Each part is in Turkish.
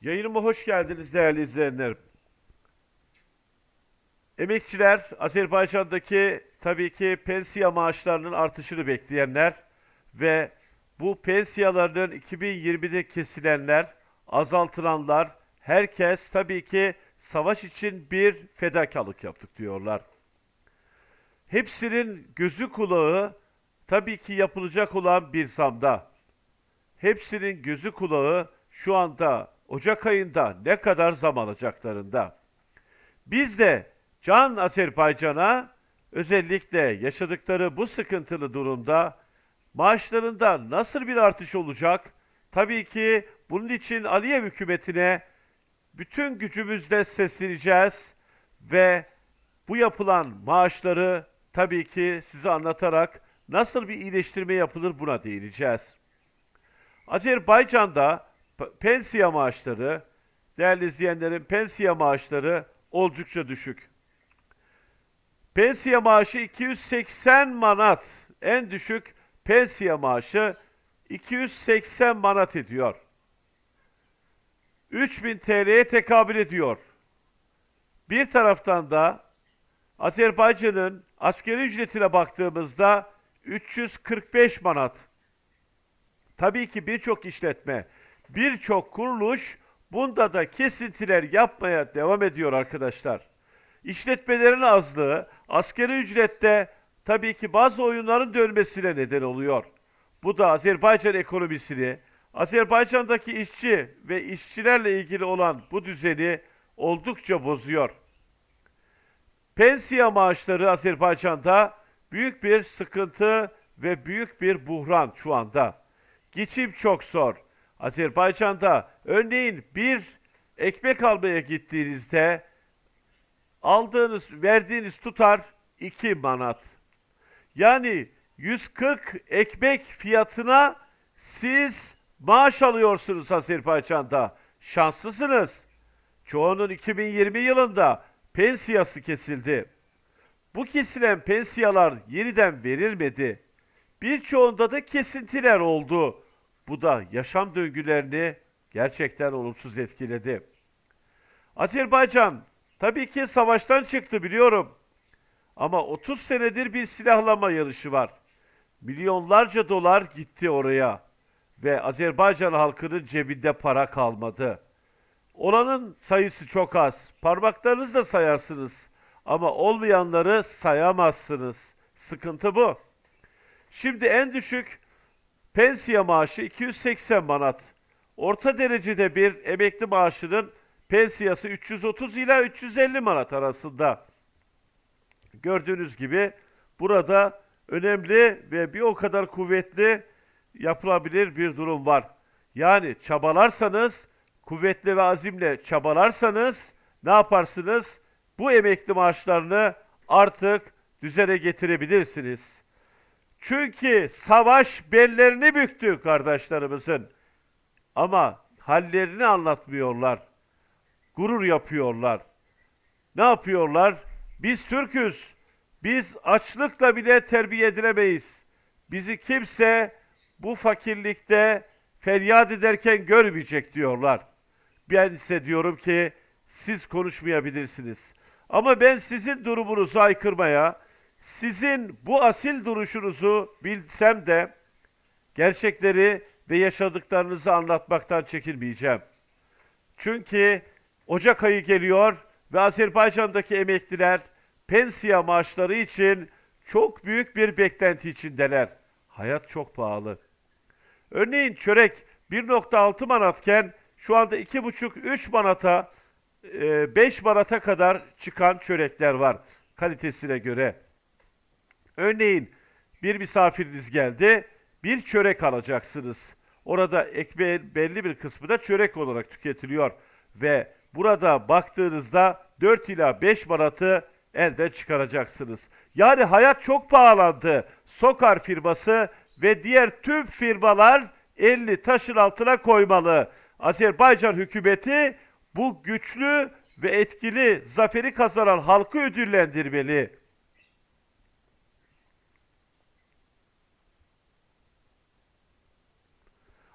Yayınıma hoş geldiniz değerli izleyenler. Emekçiler, Azerbaycan'daki tabii ki pensiya maaşlarının artışını bekleyenler ve bu pensiyalarının 2020'de kesilenler, azaltılanlar, herkes tabii ki savaş için bir fedakarlık yaptık diyorlar. Hepsinin gözü kulağı tabii ki yapılacak olan bir zamda. Hepsinin gözü kulağı şu anda Ocak ayında ne kadar zam alacaklarında. Biz de Can Azerbaycan'a özellikle yaşadıkları bu sıkıntılı durumda maaşlarında nasıl bir artış olacak? Tabii ki bunun için Aliyev hükümetine bütün gücümüzle sesleneceğiz ve bu yapılan maaşları tabii ki size anlatarak nasıl bir iyileştirme yapılır buna değineceğiz. Azerbaycan'da pensiya maaşları, değerli izleyenlerin pensiya maaşları oldukça düşük. Pensiya maaşı 280 manat. En düşük pensiya maaşı 280 manat ediyor. 3000 TL'ye tekabül ediyor. Bir taraftan da Azerbaycan'ın askeri ücretine baktığımızda 345 manat. Tabii ki birçok işletme, birçok kuruluş bunda da kesintiler yapmaya devam ediyor arkadaşlar. İşletmelerin azlığı askeri ücrette tabii ki bazı oyunların dönmesine neden oluyor. Bu da Azerbaycan ekonomisini, Azerbaycan'daki işçi ve işçilerle ilgili olan bu düzeni oldukça bozuyor. Pensiya maaşları Azerbaycan'da büyük bir sıkıntı ve büyük bir buhran şu anda. Geçim çok zor. Azerbaycan'da örneğin bir ekmek almaya gittiğinizde aldığınız, verdiğiniz tutar 2 manat. Yani 140 ekmek fiyatına siz maaş alıyorsunuz Azerbaycan'da. Şanslısınız. Çoğunun 2020 yılında pensiyası kesildi. Bu kesilen pensiyalar yeniden verilmedi. Birçoğunda da kesintiler oldu. Bu da yaşam döngülerini gerçekten olumsuz etkiledi. Azerbaycan tabii ki savaştan çıktı biliyorum. Ama 30 senedir bir silahlama yarışı var. Milyonlarca dolar gitti oraya ve Azerbaycan halkının cebinde para kalmadı. Olanın sayısı çok az. Parmaklarınızla sayarsınız. Ama olmayanları sayamazsınız. Sıkıntı bu. Şimdi en düşük pensiya maaşı 280 manat. Orta derecede bir emekli maaşının pensiyası 330 ila 350 manat arasında. Gördüğünüz gibi burada önemli ve bir o kadar kuvvetli yapılabilir bir durum var. Yani çabalarsanız, kuvvetli ve azimle çabalarsanız ne yaparsınız? Bu emekli maaşlarını artık düzene getirebilirsiniz. Çünkü savaş bellerini büktü kardeşlerimizin. Ama hallerini anlatmıyorlar. Gurur yapıyorlar. Ne yapıyorlar? Biz Türk'üz. Biz açlıkla bile terbiye edilemeyiz. Bizi kimse bu fakirlikte feryat ederken görmeyecek diyorlar. Ben ise diyorum ki siz konuşmayabilirsiniz. Ama ben sizin durumunuzu aykırmaya, sizin bu asil duruşunuzu bilsem de gerçekleri ve yaşadıklarınızı anlatmaktan çekinmeyeceğim. Çünkü Ocak ayı geliyor ve Azerbaycan'daki emekliler pensiya maaşları için çok büyük bir beklenti içindeler. Hayat çok pahalı. Örneğin çörek 1.6 manatken şu anda 2.5-3 manata, e, 5 manata kadar çıkan çörekler var kalitesine göre. Örneğin bir misafiriniz geldi, bir çörek alacaksınız. Orada ekmeğin belli bir kısmı da çörek olarak tüketiliyor ve burada baktığınızda 4 ila 5 manatı elden çıkaracaksınız. Yani hayat çok pahalandı. Sokar firması ve diğer tüm firmalar elini taşın altına koymalı. Azerbaycan hükümeti bu güçlü ve etkili zaferi kazanan halkı ödüllendirmeli.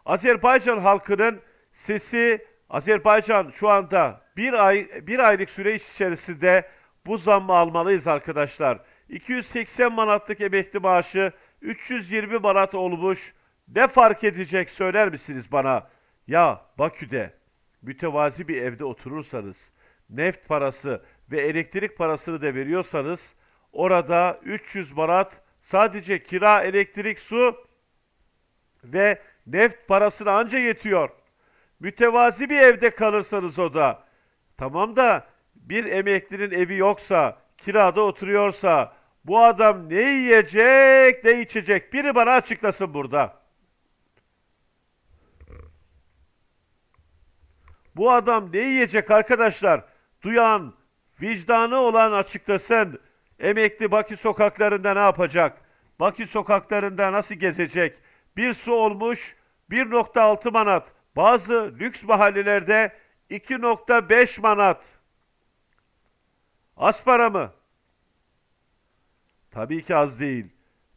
Azerbaycan halkının sesi Azerbaycan şu anda bir ay bir aylık süre içerisinde bu zammı almalıyız arkadaşlar. 280 manatlık emekli maaşı 320 manat olmuş. Ne fark edecek söyler misiniz bana? Ya Bakü'de mütevazi bir evde oturursanız, neft parası ve elektrik parasını da veriyorsanız orada 300 manat sadece kira, elektrik, su ve neft parasına anca yetiyor. Mütevazi bir evde kalırsanız o da. Tamam da bir emeklinin evi yoksa, kirada oturuyorsa bu adam ne yiyecek, ne içecek? Biri bana açıklasın burada. Bu adam ne yiyecek arkadaşlar? Duyan, vicdanı olan açıklasın. Emekli Bakü sokaklarında ne yapacak? Bakü sokaklarında nasıl gezecek? Bir su olmuş 1.6 manat. Bazı lüks mahallelerde 2.5 manat. Az para mı? Tabii ki az değil.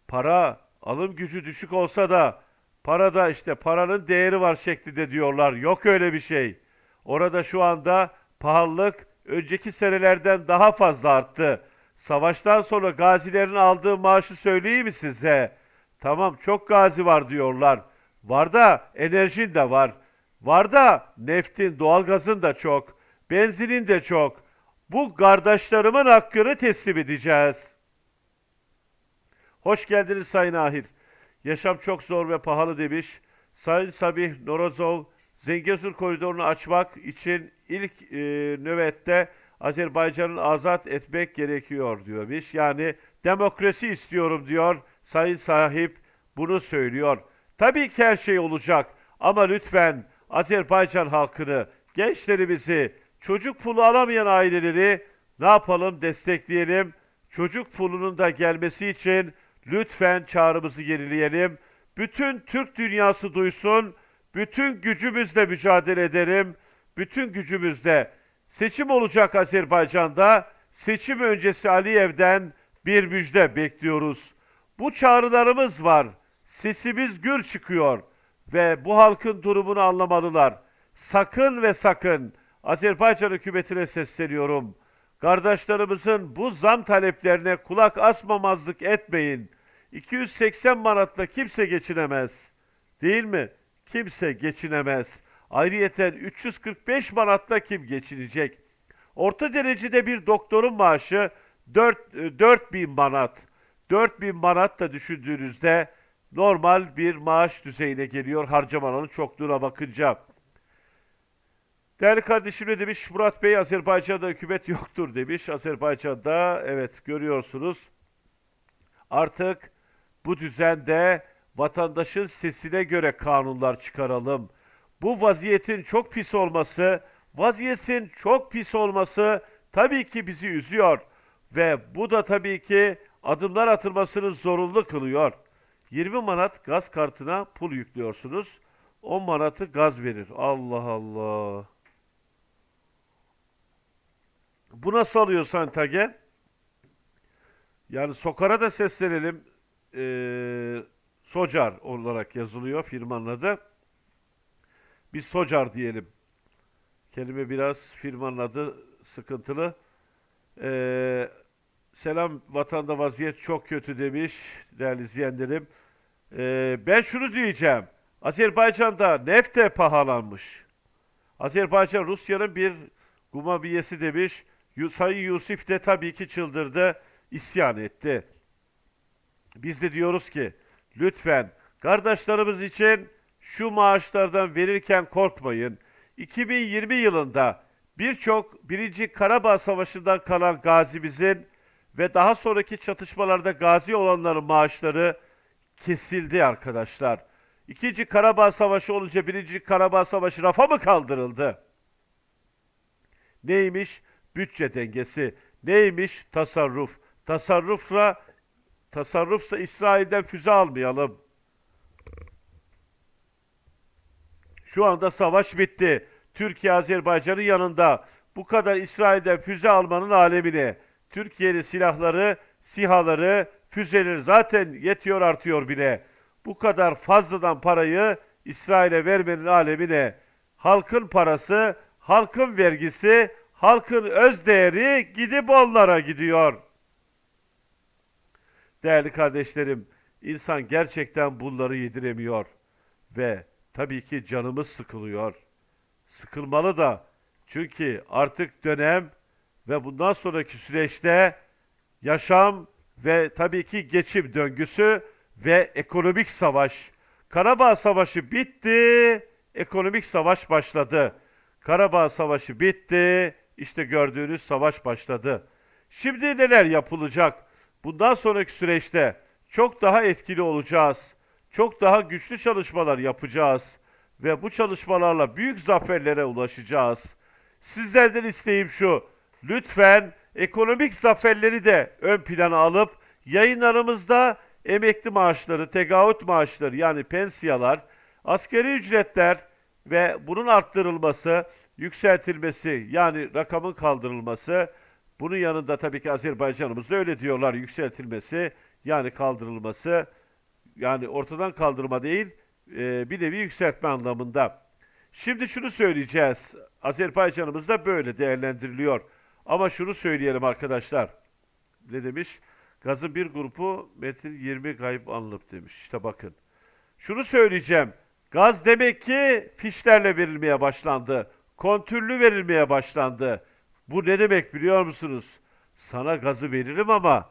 Para alım gücü düşük olsa da parada işte paranın değeri var şeklinde diyorlar. Yok öyle bir şey. Orada şu anda pahalılık önceki senelerden daha fazla arttı. Savaştan sonra gazilerin aldığı maaşı söyleyeyim mi size? Tamam çok gazi var diyorlar. Var da enerjin de var. Var da neftin, doğalgazın da çok. Benzinin de çok. Bu kardeşlerimin hakkını teslim edeceğiz. Hoş geldiniz Sayın Ahir. Yaşam çok zor ve pahalı demiş. Sayın Sabih Norozov, Zengezur koridorunu açmak için ilk e, nöbette Azerbaycan'ın azat etmek gerekiyor diyormuş. Yani demokrasi istiyorum diyor Sayın Sahip bunu söylüyor. Tabii ki her şey olacak ama lütfen Azerbaycan halkını, gençlerimizi, çocuk pulu alamayan aileleri ne yapalım destekleyelim. Çocuk pulunun da gelmesi için lütfen çağrımızı yenileyelim. Bütün Türk dünyası duysun. Bütün gücümüzle mücadele ederim. Bütün gücümüzle. Seçim olacak Azerbaycan'da. Seçim öncesi Aliyev'den bir müjde bekliyoruz. Bu çağrılarımız var. Sesimiz gür çıkıyor ve bu halkın durumunu anlamalılar. Sakın ve sakın Azerbaycan hükümetine sesleniyorum. Kardeşlerimizin bu zam taleplerine kulak asmamazlık etmeyin. 280 manatla kimse geçinemez. Değil mi? Kimse geçinemez. Ayrıyeten 345 manatla kim geçinecek? Orta derecede bir doktorun maaşı 4, 4000 manat. 4000 manat da düşündüğünüzde normal bir maaş düzeyine geliyor harcamaların çokluğuna bakınca. Değerli kardeşim ne demiş? Murat Bey Azerbaycan'da hükümet yoktur demiş. Azerbaycan'da evet görüyorsunuz artık bu düzende vatandaşın sesine göre kanunlar çıkaralım. Bu vaziyetin çok pis olması, vaziyetin çok pis olması tabii ki bizi üzüyor ve bu da tabii ki adımlar atılmasını zorunlu kılıyor. 20 manat gaz kartına pul yüklüyorsunuz. 10 manatı gaz verir. Allah Allah. Bu nasıl alıyor Santage? Yani Sokar'a da seslenelim. Ee, Socar olarak yazılıyor firmanın adı. Biz Socar diyelim. Kelime biraz firmanın adı sıkıntılı. Ee, selam vatanda vaziyet çok kötü demiş değerli izleyenlerim. Ee, ben şunu diyeceğim. Azerbaycan'da neft de pahalanmış. Azerbaycan Rusya'nın bir gumabiyesi demiş. Sayın Yusuf de tabii ki çıldırdı, isyan etti. Biz de diyoruz ki lütfen kardeşlerimiz için şu maaşlardan verirken korkmayın. 2020 yılında birçok birinci Karabağ Savaşı'ndan kalan gazimizin ve daha sonraki çatışmalarda gazi olanların maaşları kesildi arkadaşlar. İkinci Karabağ Savaşı olunca birinci Karabağ Savaşı rafa mı kaldırıldı? Neymiş? Bütçe dengesi. Neymiş? Tasarruf. Tasarrufla tasarrufsa İsrail'den füze almayalım. Şu anda savaş bitti. Türkiye Azerbaycan'ın yanında. Bu kadar İsrail'den füze almanın alemine. Türkiye'nin silahları, sihaları, füzeleri zaten yetiyor artıyor bile. Bu kadar fazladan parayı İsrail'e vermenin alemine. halkın parası, halkın vergisi, halkın öz değeri gidip onlara gidiyor. Değerli kardeşlerim, insan gerçekten bunları yediremiyor ve tabii ki canımız sıkılıyor. Sıkılmalı da çünkü artık dönem ve bundan sonraki süreçte yaşam ve tabii ki geçim döngüsü ve ekonomik savaş. Karabağ Savaşı bitti, ekonomik savaş başladı. Karabağ Savaşı bitti, işte gördüğünüz savaş başladı. Şimdi neler yapılacak? Bundan sonraki süreçte çok daha etkili olacağız. Çok daha güçlü çalışmalar yapacağız ve bu çalışmalarla büyük zaferlere ulaşacağız. Sizlerden isteğim şu. Lütfen ekonomik zaferleri de ön plana alıp yayınlarımızda emekli maaşları, tegavüt maaşları yani pensiyalar, askeri ücretler ve bunun arttırılması, yükseltilmesi yani rakamın kaldırılması, bunun yanında tabii ki Azerbaycan'ımızda öyle diyorlar yükseltilmesi yani kaldırılması yani ortadan kaldırma değil e, bir nevi yükseltme anlamında. Şimdi şunu söyleyeceğiz. Azerbaycan'ımızda böyle değerlendiriliyor. Ama şunu söyleyelim arkadaşlar. Ne demiş? Gazın bir grupu metin 20 kayıp alınıp demiş. İşte bakın. Şunu söyleyeceğim. Gaz demek ki fişlerle verilmeye başlandı. Kontürlü verilmeye başlandı. Bu ne demek biliyor musunuz? Sana gazı veririm ama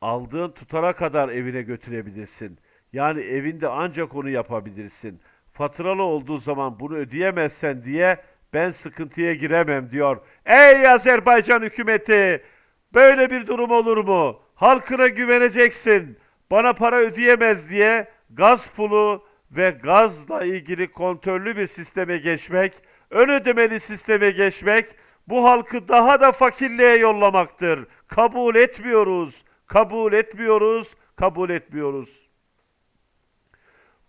aldığın tutara kadar evine götürebilirsin. Yani evinde ancak onu yapabilirsin. Faturalı olduğu zaman bunu ödeyemezsen diye ben sıkıntıya giremem diyor. Ey Azerbaycan hükümeti! Böyle bir durum olur mu? Halkına güveneceksin. Bana para ödeyemez diye gaz pulu ve gazla ilgili kontrollü bir sisteme geçmek, ön ödemeli sisteme geçmek bu halkı daha da fakirliğe yollamaktır. Kabul etmiyoruz. Kabul etmiyoruz. Kabul etmiyoruz.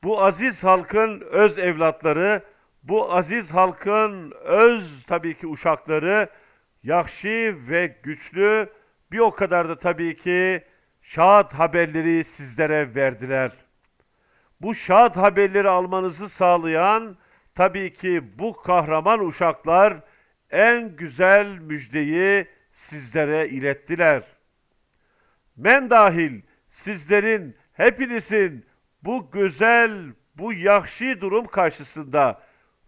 Bu aziz halkın öz evlatları, bu aziz halkın öz tabii ki uşakları, yakşı ve güçlü, bir o kadar da tabii ki şahat haberleri sizlere verdiler. Bu şahat haberleri almanızı sağlayan tabii ki bu kahraman uşaklar en güzel müjdeyi sizlere ilettiler. Men dahil sizlerin hepinizin bu güzel, bu yakşı durum karşısında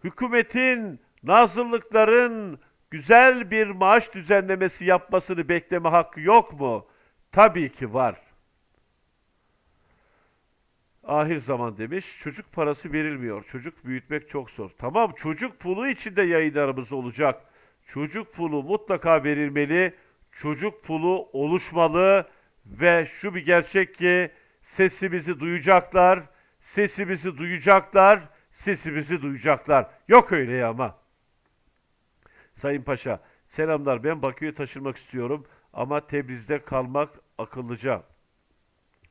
hükümetin, nazırlıkların güzel bir maaş düzenlemesi yapmasını bekleme hakkı yok mu? Tabii ki var. Ahir zaman demiş, çocuk parası verilmiyor. Çocuk büyütmek çok zor. Tamam, çocuk pulu içinde yayınlarımız olacak. Çocuk pulu mutlaka verilmeli. Çocuk pulu oluşmalı ve şu bir gerçek ki sesimizi duyacaklar, sesimizi duyacaklar, sesimizi duyacaklar. Yok öyle ama. Sayın Paşa, selamlar. Ben Bakü'ye taşınmak istiyorum ama Tebriz'de kalmak akıllıca.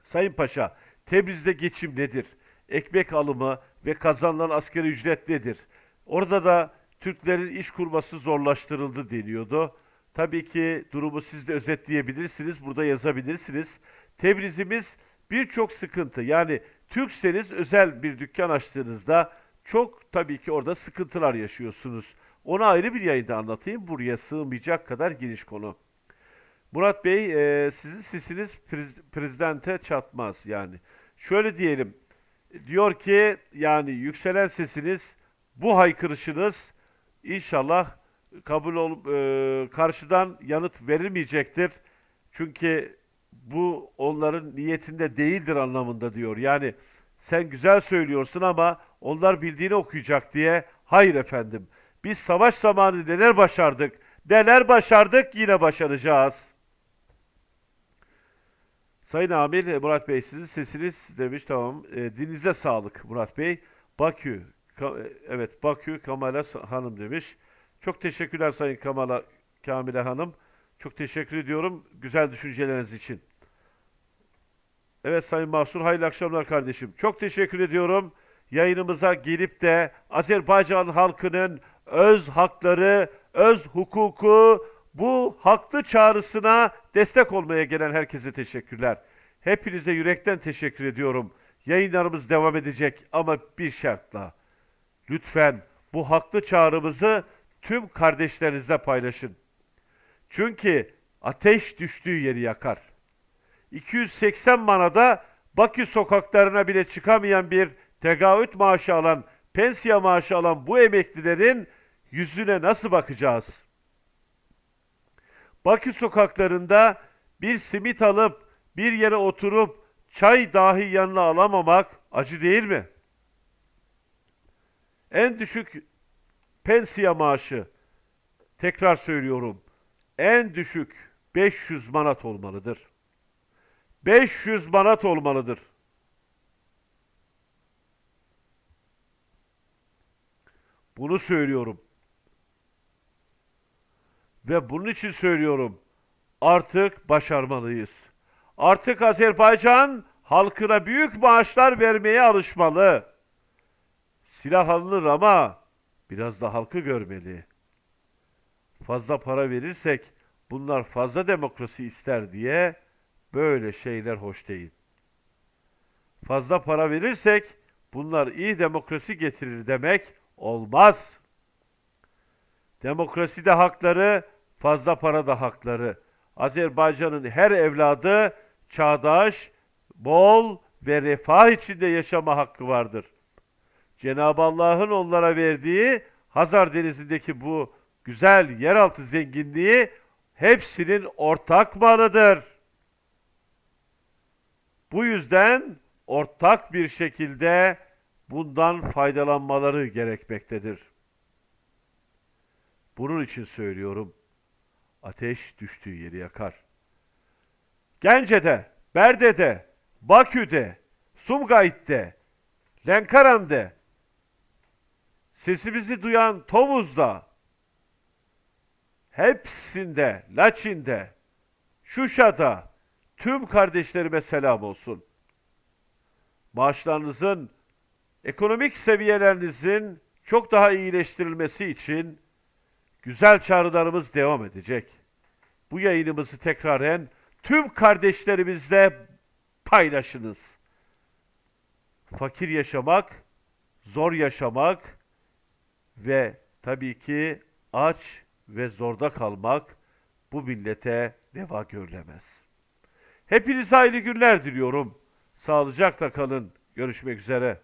Sayın Paşa, Tebriz'de geçim nedir? Ekmek alımı ve kazanılan asgari ücret nedir? Orada da Türklerin iş kurması zorlaştırıldı deniyordu. Tabii ki durumu siz de özetleyebilirsiniz, burada yazabilirsiniz. Tebriz'imiz birçok sıkıntı. Yani Türkseniz özel bir dükkan açtığınızda çok tabii ki orada sıkıntılar yaşıyorsunuz. Onu ayrı bir yayında anlatayım. Buraya sığmayacak kadar geniş konu. Murat Bey, e, sizin sesiniz prez- prezidente çatmaz yani. Şöyle diyelim, diyor ki yani yükselen sesiniz, bu haykırışınız inşallah kabul olup e, karşıdan yanıt verilmeyecektir. Çünkü bu onların niyetinde değildir anlamında diyor. Yani sen güzel söylüyorsun ama onlar bildiğini okuyacak diye. Hayır efendim. Biz savaş zamanı neler başardık? Neler başardık yine başaracağız. Sayın Amir e, Murat Bey sizin sesiniz demiş tamam. E, dilinize sağlık Murat Bey. Bakü Ka- e, evet Bakü Kamala Hanım demiş. Çok teşekkürler Sayın Kamala Kamile Hanım. Çok teşekkür ediyorum güzel düşünceleriniz için. Evet Sayın Mahsur hayırlı akşamlar kardeşim. Çok teşekkür ediyorum. Yayınımıza gelip de Azerbaycan halkının öz hakları, öz hukuku, bu haklı çağrısına destek olmaya gelen herkese teşekkürler. Hepinize yürekten teşekkür ediyorum. Yayınlarımız devam edecek ama bir şartla. Lütfen bu haklı çağrımızı tüm kardeşlerinizle paylaşın. Çünkü ateş düştüğü yeri yakar. 280 manada Bakü sokaklarına bile çıkamayan bir tegaüt maaşı alan, pensiye maaşı alan bu emeklilerin yüzüne nasıl bakacağız? Bakü sokaklarında bir simit alıp bir yere oturup çay dahi yanına alamamak acı değil mi? En düşük pensiye maaşı tekrar söylüyorum. En düşük 500 manat olmalıdır. 500 manat olmalıdır. Bunu söylüyorum. Ve bunun için söylüyorum. Artık başarmalıyız. Artık Azerbaycan halkına büyük maaşlar vermeye alışmalı. Silah alınır ama biraz da halkı görmeli. Fazla para verirsek bunlar fazla demokrasi ister diye böyle şeyler hoş değil. Fazla para verirsek bunlar iyi demokrasi getirir demek olmaz. Demokraside hakları, fazla para da hakları. Azerbaycan'ın her evladı çağdaş, bol ve refah içinde yaşama hakkı vardır. Cenab-ı Allah'ın onlara verdiği Hazar Denizi'ndeki bu güzel yeraltı zenginliği hepsinin ortak malıdır. Bu yüzden ortak bir şekilde bundan faydalanmaları gerekmektedir. Bunun için söylüyorum. Ateş düştüğü yeri yakar. Gence'de, Berde'de, Bakü'de, Sumgayit'te, Lenkaran'da, sesimizi duyan Tovuz'da, hepsinde, Laçin'de, Şuşa'da, tüm kardeşlerime selam olsun. Maaşlarınızın, ekonomik seviyelerinizin çok daha iyileştirilmesi için güzel çağrılarımız devam edecek. Bu yayınımızı tekraren tüm kardeşlerimizle paylaşınız. Fakir yaşamak, zor yaşamak ve tabii ki aç ve zorda kalmak bu millete reva görülemez. Hepinize hayırlı günler diliyorum. Sağlıcakla kalın. Görüşmek üzere.